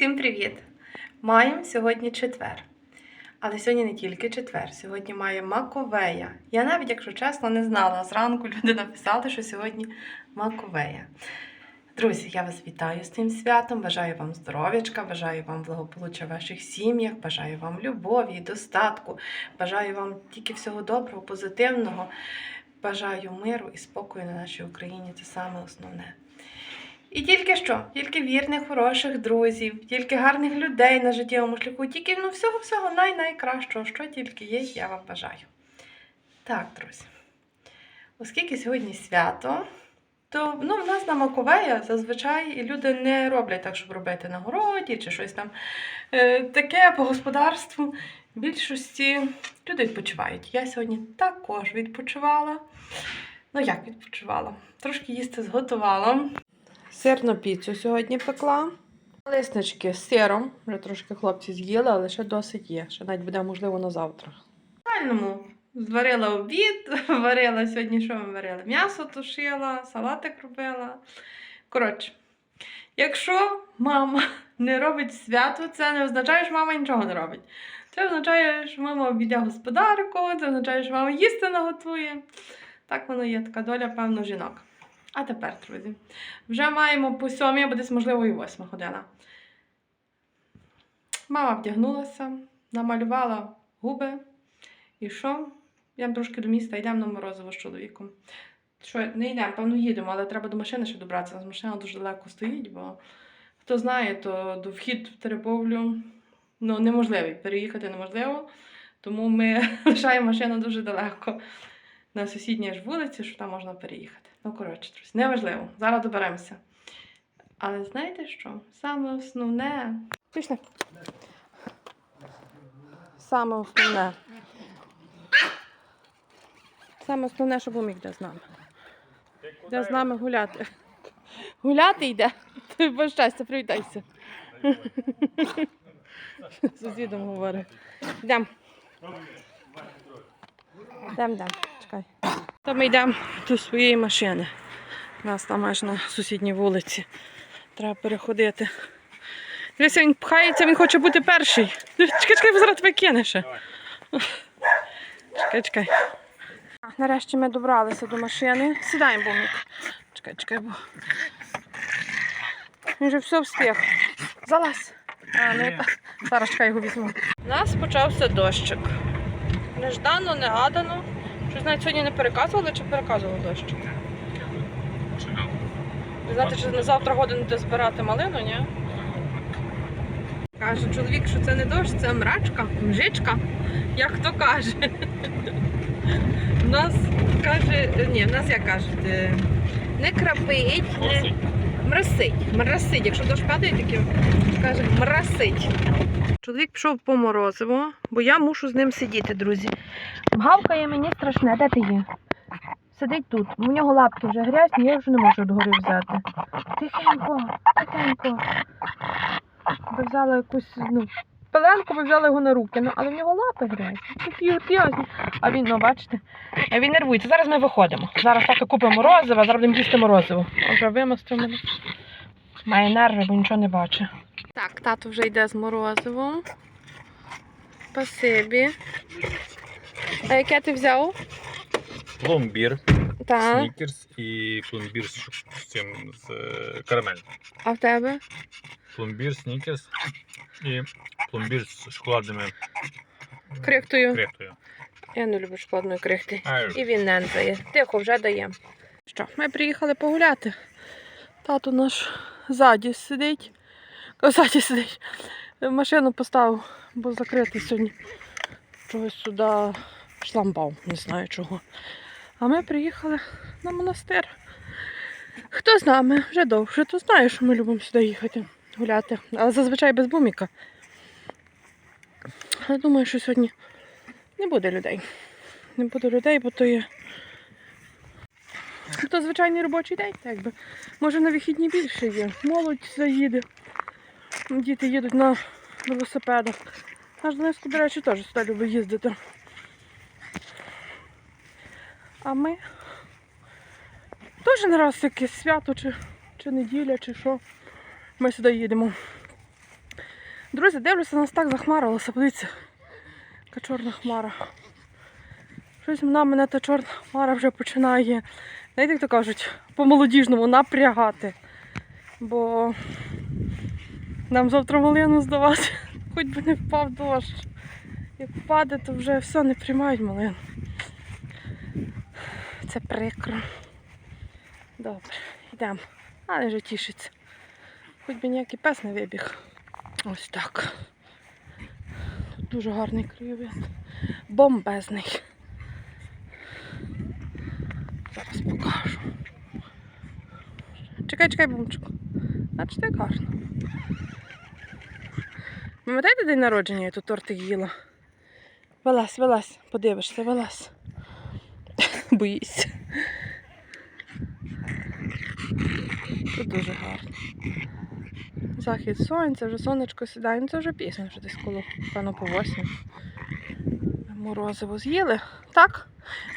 всім привіт! Маємо сьогодні четвер. Але сьогодні не тільки четвер, сьогодні має Маковея. Я навіть, якщо чесно, не знала. Зранку люди написали, що сьогодні Маковея. Друзі, я вас вітаю з цим святом. Бажаю вам здоров'ячка, бажаю вам благополуччя в ваших сім'ях, бажаю вам любові, і достатку, бажаю вам тільки всього доброго, позитивного. Бажаю миру і спокою на нашій Україні. Це саме основне. І тільки що, тільки вірних, хороших друзів, тільки гарних людей на життєвому шляху, тільки ну, всього-всього най-найкращого, що тільки є, я вам бажаю. Так, друзі. Оскільки сьогодні свято, то ну, в нас на Маковея зазвичай люди не роблять так, щоб робити на городі чи щось там е, таке по господарству. В більшості люди відпочивають. Я сьогодні також відпочивала. Ну, як відпочивала? Трошки їсти зготувала. Сирну піцу сьогодні пекла. Лиснички з сиром. Вже трошки хлопці з'їли, але ще досить є. Ще навіть буде, можливо, на завтра. Правильному. Зварила обід, варила сьогодні, що ми варили? М'ясо тушила, салатик робила. Коротше, якщо мама не робить свято, це не означає, що мама нічого не робить. Це означає, що мама обійде господарку, це означає, що мама їсти наготує. Так воно є, така доля, певно, жінок. А тепер, друзі, вже маємо по сьомій, або десь, можливо, і восьма година. Мама вдягнулася, намалювала губи. І що? Йдемо трошки до міста, йдемо на морозиво з чоловіком. Що, не йдемо, певно, їдемо, але треба до машини ще добратися. У нас машина дуже далеко стоїть, бо хто знає, то до вхід в Теребовлю ну, неможливий. Переїхати неможливо. Тому ми лишаємо машину дуже далеко на сусідній ж вулиці, що там можна переїхати. Ну, коротше, друзі, неважливо. Зараз доберемося. Але знаєте що? Саме основне. Пішли. Саме основне. Саме основне, щоб міг йде з нами. Йде з нами гуляти. Гуляти йде. Ти бо щастя, привітайся. Сусідом говорить. Йдемо. Йдемо, йдемо. Чекай. То ми йдемо до своєї машини. У нас там аж на сусідній вулиці. Треба переходити. Дивися, він пхається, він хоче бути перший. Чекай, чекай, зараз тебе кине ще. Чекай, чекай. Нарешті ми добралися до машини. Сідаємо, бомик. Чекай, чекай, бо. Він вже все встиг. Залазь. А, ну, я... Зараз чекай, його візьму. У нас почався дощик. Неждано, негадано. Щось навіть сьогодні не переказували чи переказували дощик? Ви знаєте, що на завтра годину де збирати малину, ні? Каже чоловік, що це не дощ, це мрачка, мжичка, як хто каже. У нас каже, ні, в нас як кажуть, е, не крапить, не мрасить. Мрасить. Якщо дощ падає, таке каже мрасить. Чоловік пішов по морозиво, бо я мушу з ним сидіти, друзі. Гавкає мені страшне, де ти є? Сидить тут. У нього лапки вже грязні, я вже не можу догори взяти. Тихенько, тихенько. Би взяла якусь, ну, пеленку би взяла його на руки, ну, але в нього лапи грязні. Грязні. А він, ну бачите, а він нервується. Зараз ми виходимо. Зараз тато купимо морозиво, зараз будемо їсти морозиво. А Вже вимостив мене. Має нерви, бо нічого не бачить. Так, тато вже йде з морозивом. Спасибі. А яке ти взяв? Пломбір, Так. снікерс і пломбір з, з цим з е, карамель. А в тебе? Пломбір, снікерс і пломбір з шоколадними Крихтою. крихтою. Я не люблю шоколадної крихти. А, І він не дає. Тихо, вже дає. Що, ми приїхали погуляти. Тато наш ззаді сидить. Ззаді сидить. Машину поставив, бо закритий сьогодні. Чогось сюди шламбав, не знаю чого. А ми приїхали на монастир. Хто з нами вже довше, то знає, що ми любимо сюди їхати гуляти. Але зазвичай без буміка. Але думаю, що сьогодні не буде людей. Не буде людей, бо то є. То звичайний робочий день, так би. Може на вихідні більше є. Молодь заїде. Діти їдуть на велосипедах. Наш Донецько, до речі, теж сюди любить їздити. А ми теж не раз якесь свято, чи, чи неділя, чи що. Ми сюди їдемо. Друзі, дивлюся, нас так захмарилося. Подивіться, яка чорна хмара. Щось вона мене та чорна хмара вже починає, знаєте, як то кажуть, по-молодіжному напрягати. Бо нам завтра малину здавати, хоч би не впав дощ. Як впаде, то вже все не приймають малину. Це прикро. Добре, йдемо. Але вже тішиться. Хоч би ніякий пес не вибіг. Ось так. Дуже гарний краєвид. Бомбезний. Зараз покажу. Чекай, чекай, бумчику. Бачите, як гарно. Пам'ятаєте день народження, я тут тортик їла? Вилазь, вилазь, подивишся, вилазь. Боїсь. Тут дуже гарно. Захід сонця, вже сонечко сідає. Ну це вже пізно, вже десь коло, певно, по восьмій. Морозиво з'їли. Так?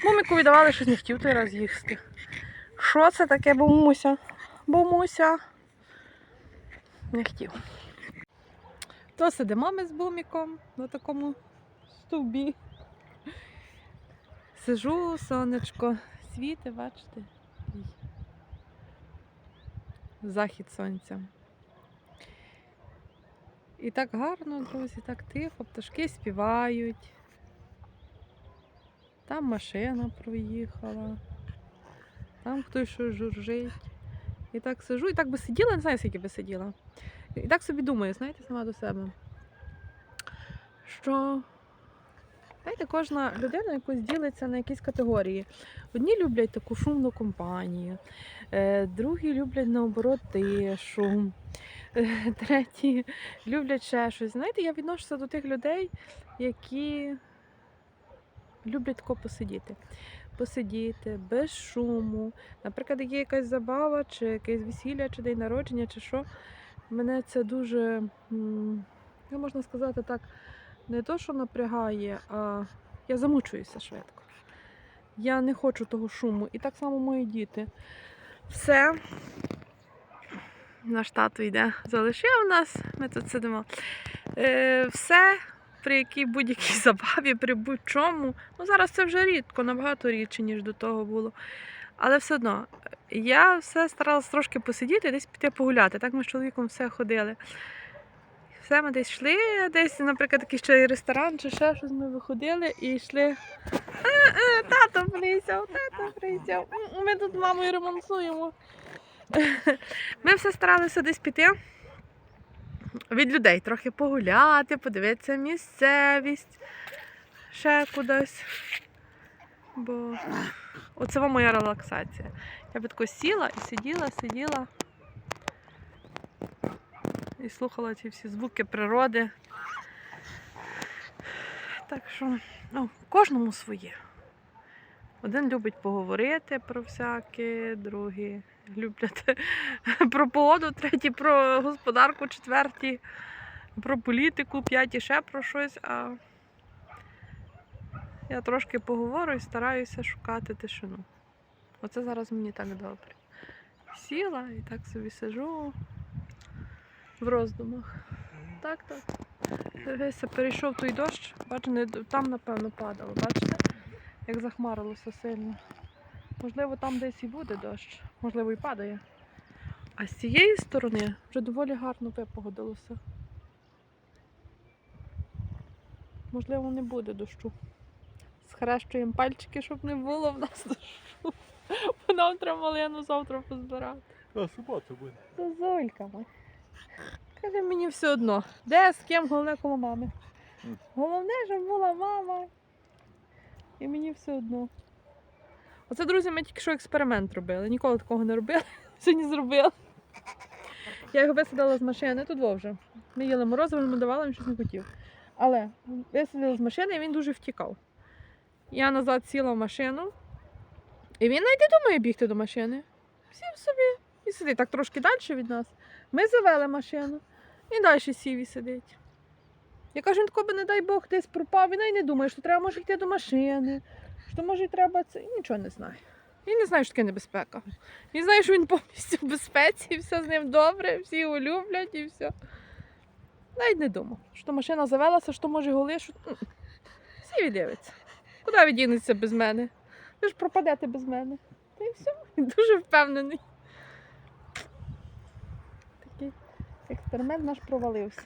Муміку віддавали, щось не хотів той раз їсти. Що це таке, бомуся? Бомуся. Не хотів. То сидимо ми з буміком на такому стовбі. Сижу, сонечко, світи, бачите? Захід сонця. І так гарно, друзі, так тихо, пташки співають. Там машина проїхала, там хтось щось журжить. І так сижу, і так би сиділа, не знаю, скільки би сиділа. І так собі думаю, знаєте, сама до себе. Що, знаєте, кожна людина якось ділиться на якісь категорії. Одні люблять таку шумну компанію, е, другі люблять наоборот тишу. Треті люблять ще щось. Знаєте, я відношуся до тих людей, які люблять тако посидіти. Посидіти без шуму. Наприклад, є якась забава, чи якесь весілля, чи день народження, чи що. Мене це дуже, м, ну, можна сказати так, не то, що напрягає, а я замучуюся швидко. Я не хочу того шуму. І так само мої діти. Все. Наш тато йде, залишив нас, ми тут сидимо. Е, все, при якій будь-якій забаві, при будь-чому. Ну, зараз це вже рідко, набагато рідше, ніж до того було. Але все одно, я все старалась трошки посидіти, десь піти погуляти. Так ми з чоловіком все ходили. Все, ми десь йшли, десь, наприклад, такий ще ресторан чи ще щось ми виходили і йшли. Тато прийшов, тато прийшов. Ми тут мамою ремонтуємо. Ми все старалися десь піти від людей, трохи погуляти, подивитися місцевість, ще кудись. Бо оце моя релаксація. Я б тако сіла і сиділа, сиділа і слухала ці всі звуки природи. Так що, ну, кожному своє. Один любить поговорити про всяке, другі люблять про погоду, треті про господарку, четверті про політику, п'яті ще про щось. А я трошки поговорю і стараюся шукати тишину. Оце зараз мені так добре. Сіла і так собі сижу в роздумах. Так, так. Дивися, перейшов той дощ, бачу, там, напевно, падало, бачите? Як захмарилося сильно. Можливо, там десь і буде дощ, можливо, і падає. А з цієї сторони вже доволі гарно випогодилося. Можливо, не буде дощу. Схрещуємо пальчики, щоб не було в нас дощу. Бо нам треба малину завтра позбирати. На суботу буде. Моя. Каже, мені все одно. Де, з ким, головне коло мами. Головне, щоб була мама. І мені все одно. Оце, друзі, ми тільки що експеримент робили. Ніколи такого не робили. Сьогодні зробили. Я його висадила з машини, тут вже. Ми їли морозиво, йому давали, він щось не хотів. Але висадила з машини і він дуже втікав. Я назад сіла в машину, і він навіть не думає бігти до машини. Сів собі і сидить так трошки далі від нас. Ми завели машину і далі сів і сидить. Я кажу, він тако не дай Бог, десь пропав, він навіть не думає, що треба може йти до машини, що може й треба це. І нічого не знає. Він не знає, що таке небезпека. Він знає, що він повністю в безпеці, і все з ним добре, всі його люблять і все. Навіть не думав, що машина завелася, що може голи, що. Всі дивиться. Куди ви дінетеся без мене? Ви ж пропадете без мене. Та й все. Він дуже впевнений. Такий експеримент наш провалився.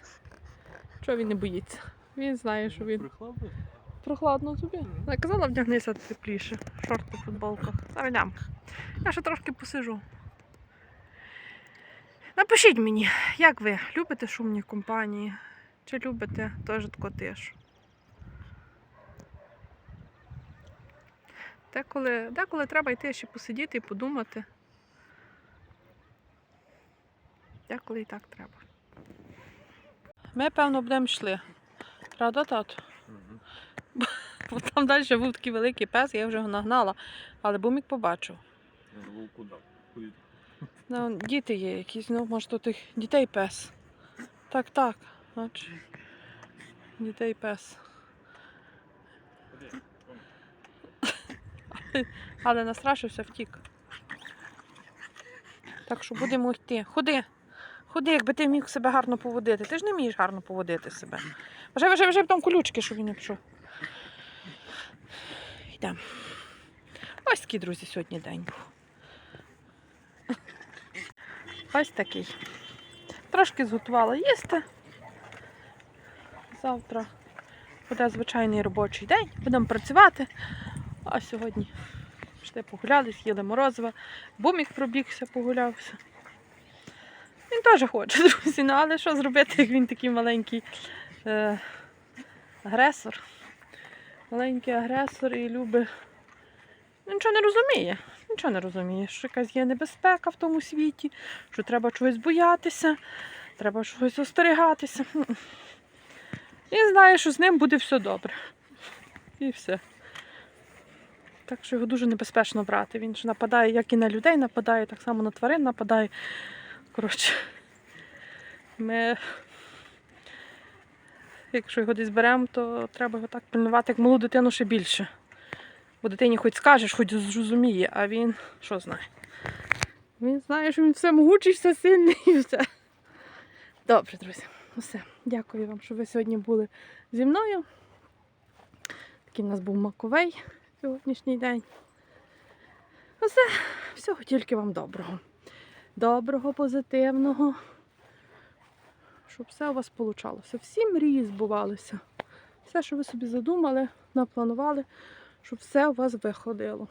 Чого він не боїться? Він знає, що він прохладно тобі. Я казала, вдягнися тепліше. Шорти, футболка. Зараз йдемо. Я ще трошки посижу. Напишіть мені, як ви любите шумні компанії? Чи любите теж таку тишу? Деколи, деколи треба йти ще посидіти і подумати. Деколи і так треба. Ми, певно, будемо йшли. Правда, тато? Бо там далі був такий великий пес, я вже його нагнала, але бумік побачив. Ну, діти є якісь, ну, може, то тих дітей пес. Так, так. Бач. Дітей пес. Але настрашився, втік. Так що будемо йти. Ходи. Ходи, якби ти міг себе гарно поводити. Ти ж не вмієш гарно поводити себе. Вже, вже, вже там колючки, щоб він не пішов. Йдемо. Ось такий, друзі, сьогодні день був. Ось такий. Трошки зготувала їсти. Завтра буде звичайний робочий день. Будемо працювати. А сьогодні пішли погуляли, з'їли морозива. Бумік пробігся, погулявся. Він теж хоче, друзі. Ну, але що зробити, як він такий маленький е, агресор. Маленький агресор і любить. Ну, Нічого не розуміє. Нічого не розуміє, що якась є небезпека в тому світі, що треба чогось боятися, треба чогось остерігатися. Він знає, що з ним буде все добре. І все. Так що його дуже небезпечно брати. Він ж нападає як і на людей нападає, так само на тварин нападає. Коротше, ми, якщо його десь беремо, то треба його так пильнувати, як малу дитину ще більше. Бо дитині хоч скажеш, хоч зрозуміє, а він що знає? Він знає, що він все могучий, все сильний і все. Добре, друзі. Все. Дякую вам, що ви сьогодні були зі мною. Такий в нас був Маковей сьогоднішній день. Все, всього тільки вам доброго. Доброго, позитивного. Щоб все у вас вийшло. Всі мрії збувалися. Все, що ви собі задумали, напланували щоб все у вас виходило.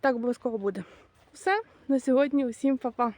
Так обов'язково буде. Все, на сьогодні усім па-па.